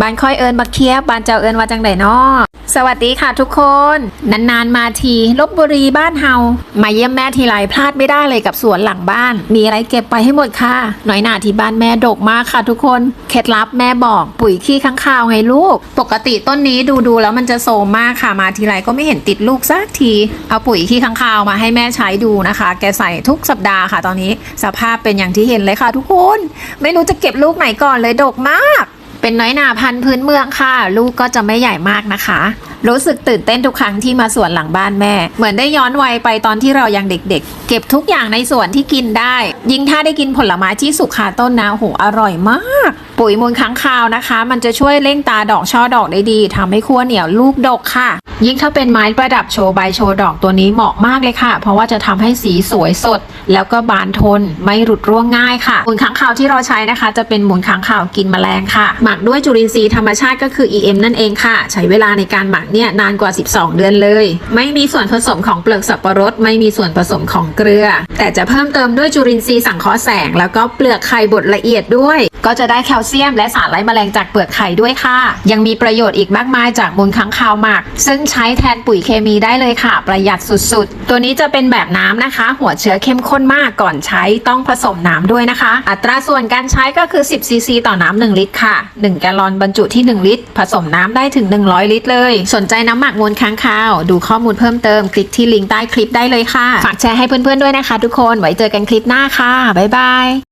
บ้านค่อยเอิญบักเคียบบ้านเจ้าเอิญว่าจังไดนอสวัสดีค่ะทุกคน นานๆมาทีลบบุรีบ้านเฮามาเยี่ยมแม่ทีไรพลาดไม่ได้เลยกับสวนหลังบ้าน มีอะไรเก็บไปให้หมดค่ะ หน่อยหนาที่บ้านแม่ดกมากค่ะทุกคนเคล็ดลับแม่บอกปุ๋ยขี้ข้างคาวไงลูก ปกติต้นนี้ดูดูๆแล้วมันจะโซมมากค่ะมาทีไรก็ไม่เห็นติดลูกสักที เอาปุ๋ยขี้ข้างคาวมาให้แม่ใช้ดูนะคะ แกใส่ทุกสัปดาห์ค่ะ ตอนนี้สภาพเป็นอย่างที่เห็นเลยค่ะ ทุกคน ไม่รู้จะเก็บลูกไหนก่อนเลยดกมาก เป็นน้อยหนาพันธุ์พื้นเมืองค่ะ ลูกก็จะไม่ใหญ่มากนะคะ รู้สึกตื่นเต้นทุกครั้งที่มาสวนหลังบ้านแม่ เหมือนได้ย้อนวัยไปตอนที่เรายังเด็กๆเก็บทุกอย่างในสวนที่กินได้ ยิ่งถ้าได้กินผลไม้ที่สุกคาต้นนะโหอร่อยมาก ปุ๋ยมูลค้างคาวนะคะ มันจะช่วยเร่งตาดอกช่อดอกได้ดีทำให้ขั้วเหนียวลูกดกค่ะ ยิ่งถ้าเป็นไม้ประดับโชว์ใบโชว์ดอกตัวนี้เหมาะมากเลยค่ะ เพราะว่าจะทำให้สีสวยสด แล้วก็บานทนไม่หลุดร่วงง่ายค่ะมูลค้างคาวที่เราใช้นะคะ จะเป็นมูลค้างคาวกินแมลงค่ะหมักด้วยจุลินทรีย์ธรรมชาติก็คือ EM นั่นเองค่ะ ใช้เวลาในการหมักเนี่ยนานกว่า 12 เดือนเลย ไม่มีส่วนผสมของเปลือกสับปะรด ไม่มีส่วนผสมของเกลือ แต่จะเพิ่มเติมด้วยจุลินทรีย์สังเคราะห์แสง แล้วก็เปลือกไข่บดละเอียดด้วย ก็จะได้แคลเซียมและสารไล่แมลงจากเปลือกไข่ด้วยค่ะ ยังมีประโยชน์อีกมากมายจากมูลค้างคาวหมัก ซึ่งใช้แทนปุ๋ยเคมีได้เลยค่ะ ประหยัดสุดๆ ตัวนี้จะเป็นแบบน้ำนะคะ หัวเชื้อเข้มข้นมากก่อนใช้ต้องผสมน้ำด้วยนะคะ อัตราส่วนการใช้ก็คือ 10ซีซีต่อน้ำ1ลิตรค่ะ 1 แกลลอนบรรจุที่ 1 ลิตร ผสมน้ำได้ถึง 100 ลิตรเลย สนใจน้ำหมักมูลค้างคาว ดูข้อมูลเพิ่มเติมคลิกที่ลิงก์ใต้คลิปได้เลยค่ะฝากแชร์ให้เพื่อนๆด้วยนะคะ ทุกคนไว้เจอกันคลิปหน้าค่ะบ๊ายบาย